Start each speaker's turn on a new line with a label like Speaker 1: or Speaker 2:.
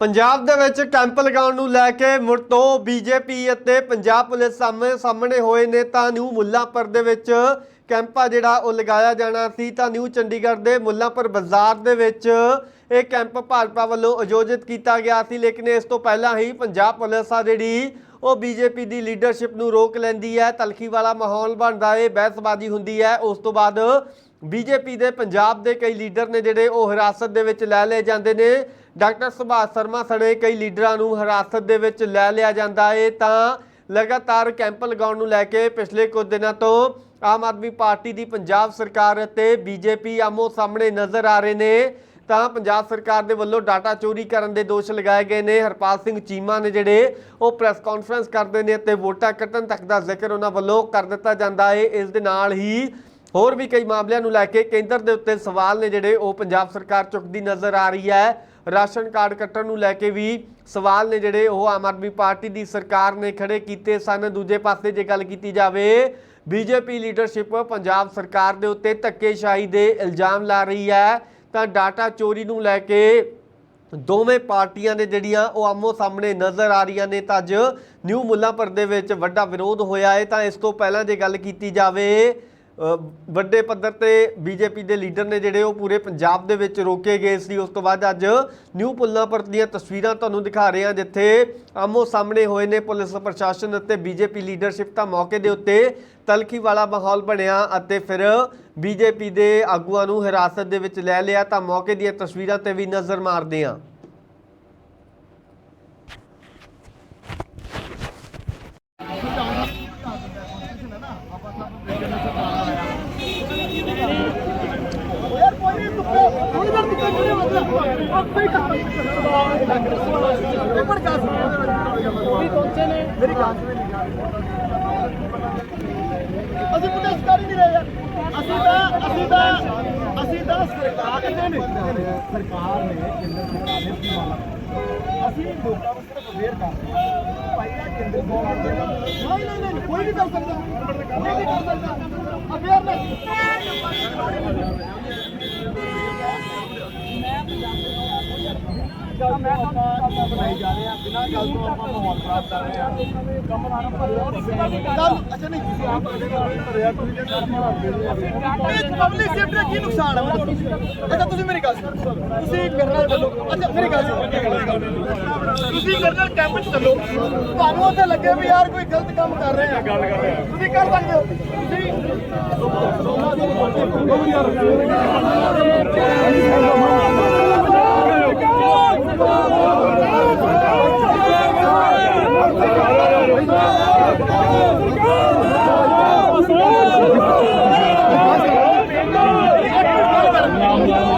Speaker 1: ਪੰਜਾਬ ਦੇ ਵਿੱਚ ਕੈਂਪ ਲਗਾਉਣ ਨੂੰ ਲੈ ਕੇ ਮੁੜ ਤੋਂ ਬੀਜੇਪੀ ਅਤੇ ਪੰਜਾਬ ਪੁਲਿਸ ਸਾਹਮਣੇ ਸਾਹਮਣੇ ਹੋਏ ਨੇ ਤਾਂ ਨਿਊ ਮੁੱਲਾਂਪੁਰ ਦੇ ਵਿੱਚ ਕੈਂਪ ਆ ਜਿਹੜਾ ਉਹ ਲਗਾਇਆ ਜਾਣਾ ਸੀ ਤਾਂ ਨਿਊ ਚੰਡੀਗੜ੍ਹ ਦੇ ਮੁੱਲਾਂਪੁਰ ਬਾਜ਼ਾਰ ਦੇ ਵਿੱਚ ਇਹ ਕੈਂਪ ਭਾਜਪਾ ਵੱਲੋਂ ਆਯੋਜਿਤ ਕੀਤਾ ਗਿਆ ਸੀ, ਲੇਕਿਨ ਇਸ ਤੋਂ ਪਹਿਲਾਂ ਹੀ ਪੰਜਾਬ ਪੁਲਿਸ ਆ ਜਿਹੜੀ ਉਹ ਬੀਜੇਪੀ ਦੀ ਲੀਡਰਸ਼ਿਪ ਨੂੰ ਰੋਕ ਲੈਂਦੀ ਹੈ, ਤਲਖੀ ਵਾਲਾ ਮਾਹੌਲ ਬਣਦਾ ਹੈ ਬਹਿਸਬਾਜ਼ੀ ਹੁੰਦੀ ਹੈ। ਉਸ ਤੋਂ ਬਾਅਦ ਬੀਜੇਪੀ ਦੇ ਪੰਜਾਬ ਦੇ ਕਈ ਲੀਡਰ ਨੇ ਜਿਹੜੇ ਉਹ ਹਿਰਾਸਤ ਦੇ ਵਿੱਚ ਲੈ ਲਏ ਜਾਂਦੇ ਨੇ। ਡਾਕਟਰ ਸੁਭਾਸ਼ ਸ਼ਰਮਾ ਸਣੇ ਕਈ ਲੀਡਰਾਂ ਨੂੰ ਹਿਰਾਸਤ ਦੇ ਵਿੱਚ ਲੈ ਲਿਆ ਜਾਂਦਾ ਏ, ਤਾਂ ਲਗਾਤਾਰ ਕੈਂਪ ਲਗਾਉਣ ਨੂੰ ਲੈ ਕੇ ਪਿਛਲੇ ਕੁਝ ਦਿਨਾਂ ਤੋਂ ਆਮ ਆਦਮੀ ਪਾਰਟੀ ਦੀ ਪੰਜਾਬ ਸਰਕਾਰ ਅਤੇ ਬੀਜੇਪੀ ਆਮੋ ਸਾਹਮਣੇ ਨਜ਼ਰ ਆ ਰਹੇ ਨੇ। ਤਾਂ ਪੰਜਾਬ ਸਰਕਾਰ ਦੇ ਵੱਲੋਂ ਡਾਟਾ ਚੋਰੀ ਕਰਨ ਦੇ ਦੋਸ਼ ਲਗਾਏ ਗਏ ਨੇ। ਹਰਪਾਲ ਸਿੰਘ ਚੀਮਾ ਨੇ ਜਿਹੜੇ ਉਹ ਪ੍ਰੈਸ ਕਾਨਫਰੰਸ ਕਰਦੇ ਨੇ ਅਤੇ ਵੋਟਾਂ ਕੱਟਣ ਤੱਕ ਦਾ ਜ਼ਿਕਰ ਉਹਨਾਂ ਵੱਲੋਂ ਕਰ ਦਿੱਤਾ ਜਾਂਦਾ ਹੈ ਇਸ ਦੇ ਨਾਲ ਹੀ ਹੋਰ ਵੀ ਕਈ ਮਾਮਲਿਆਂ ਨੂੰ ਲੈ ਕੇ ਕੇਂਦਰ ਦੇ ਉੱਤੇ ਸਵਾਲ ਨੇ ਜਿਹੜੇ ਉਹ ਪੰਜਾਬ ਸਰਕਾਰ ਚੁੱਕਦੀ ਨਜ਼ਰ ਆ ਰਹੀ ਹੈ। ਰਾਸ਼ਨ ਕਾਰਡ ਕੱਟਣ ਨੂੰ ਲੈ ਕੇ ਵੀ ਸਵਾਲ ਨੇ ਜਿਹੜੇ ਉਹ ਆਮ ਆਦਮੀ ਪਾਰਟੀ ਦੀ ਸਰਕਾਰ ਨੇ ਖੜੇ ਕੀਤੇ ਸਨ। ਦੂਜੇ ਪਾਸੇ ਜੇ ਗੱਲ ਕੀਤੀ ਜਾਵੇ, ਬੀਜੇਪੀ ਲੀਡਰਸ਼ਿਪ ਪੰਜਾਬ ਸਰਕਾਰ ਦੇ ਉੱਤੇ ਧੱਕੇਸ਼ਾਹੀ ਦੇ ਇਲਜ਼ਾਮ ਲਾ ਰਹੀ ਹੈ। ਤਾਂ ਡਾਟਾ ਚੋਰੀ ਨੂੰ ਲੈ ਕੇ ਦੋਵੇਂ ਪਾਰਟੀਆਂ ਦੇ ਜਿਹੜੀਆਂ ਉਹ ਆਮੋ ਸਾਹਮਣੇ ਨਜ਼ਰ ਆ ਰਹੀਆਂ ਨੇ। ਤਾਂ ਅੱਜ ਨਿਊ ਮੁੱਲਾਂਪੁਰ ਦੇ ਵਿੱਚ ਵੱਡਾ ਵਿਰੋਧ ਹੋਇਆ ਹੈ ਤਾਂ ਇਸ ਤੋਂ ਪਹਿਲਾਂ ਜੇ ਗੱਲ ਕੀਤੀ ਜਾਵੇ ਵੱਡੇ ਪੱਧਰ ਤੇ ਬੀਜੇਪੀ ਦੇ ਲੀਡਰ ਨੇ ਜਿਹੜੇ ਉਹ ਪੂਰੇ ਪੰਜਾਬ ਦੇ ਵਿੱਚ ਰੋਕੇ ਗਏ ਸੀ। ਉਸ ਤੋਂ ਬਾਅਦ ਅੱਜ ਨਿਊ ਪੁੱਲਾਂਪੁਰ ਦੀਆਂ ਤਸਵੀਰਾਂ ਤੁਹਾਨੂੰ ਦਿਖਾ ਰਹੇ ਹਾਂ, ਜਿੱਥੇ ਆਮੋ ਸਾਹਮਣੇ ਹੋਏ ਨੇ ਪੁਲਿਸ ਪ੍ਰਸ਼ਾਸਨ ਅਤੇ ਬੀਜੇਪੀ ਲੀਡਰਸ਼ਿਪ ਤਾਂ ਮੌਕੇ ਦੇ ਉੱਤੇ ਤਲਖੀ ਵਾਲਾ ਮਾਹੌਲ ਬਣਿਆ ਅਤੇ ਫਿਰ ਬੀਜੇਪੀ ਦੇ ਆਗੂਆਂ ਨੂੰ ਹਿਰਾਸਤ ਦੇ ਵਿੱਚ ਲੈ ਲਿਆ। ਤਾਂ ਮੌਕੇ ਦੀਆਂ ਤਸਵੀਰਾਂ ਤੇ ਵੀ ਨਜ਼ਰ ਮਾਰਦੇ ਹਾਂ
Speaker 2: ਯਾਰ ਕੋਈ ਨਹੀਂ ਤੁੱਪੇ ਥੋੜੀ ਦੇਰ ਤੁੱਪੇ ਨਹੀਂ ਮਤਲਬ ਆਪੇ ਹੀ ਕੰਮ ਪੇਪਰ ਕਰ ਕੋਈ ਪਹੁੰਚੇ ਨੇ ਮੇਰੀ ਗੱਲ ਸੁਣ ਅਸੀਂ ਪੁਲਿਸ ਕਰ ਹੀ ਨਹੀਂ ਰਹੇ ਯਾਰ ਅਸੀਂ ਤਾਂ ਅਸੀਂ ਤਾਂ ਅਸੀਂ ਤਾਂ ਸਰਕਾਰ ਕਹਿੰਦੇ ਨੇ ਸਰਕਾਰ ਨੇ ਕੇਂਦਰ ਸਰਕਾਰ ਨੇ ਕੀ ਮਾਲਾ ਅਸੀਂ ਲੋਕਾਂ ਨੂੰ ਸਿਰਫ ਅਵੇਅਰ ਕਰ ਹਾਂ ਭਾਈ ਆ ਕੇਂਦਰ ਸਰਕਾਰ ਦੇ ਨਹੀਂ ਨਹੀਂ ਨਹੀਂ ਕੋਈ ਨਹੀਂ ਕਰ ਸਕਦਾ ਕੋਈ ਨਹੀਂ ਕਰ ਸਕਦਾ ਅਵੇਅਰਨੈਸ ਮੈਂ ਪੰਜਾਬ ਗੱਲ ਮੈਂ ਤੁਹਾਨੂੰ ਬਣਾਈ ਜਾ ਰਹੇ ਆ। ਬਿਨਾਂ ਗੱਲ ਤੋਂ ਆਪਾਂ ਮਾਹੌਲ ਖਰਾਬ ਕਰ ਰਹੇ ਆ। ਕੰਮ ਨਾਲ ਗੱਲ ਅੱਛਾ ਨਹੀਂ ਤੁਸੀਂ ਆਪ ਕਦੇ ਕਰਿਆ ਤੁਸੀਂ ਜੇ ਕੰਮ ਮਾਰਦੇ ਨੇ ਪਬਲਿਕ ਸੇਫਟੀ ਦਾ ਕੀ ਨੁਕਸਾਨ ਹੈ ਮੇਰਾ ਅੱਛਾ ਤੁਸੀਂ ਮੇਰੀ ਗੱਲ ਸੁਣੋ ਤੁਸੀਂ ਕਰਨਲ ਵੱਲੋਂ ਅੱਛਾ ਮੇਰੀ ਗੱਲ ਸੁਣੋ। ਤੁਸੀਂ ਕਰਨਲ ਕੈਂਪ ਚ ਚੱਲੋ। ਤੁਹਾਨੂੰ ਉੱਥੇ ਲੱਗੇ ਵੀ ਯਾਰ ਕੋਈ ਗਲਤ ਕੰਮ ਕਰ ਰਹੇ। ਆ ਗੱਲ ਕਰ ਰਹੇ। ਆ ਤੁਸੀਂ ਕਰ ਸਕਦੇ ਹੋ। ਤੁਸੀਂ Yeah.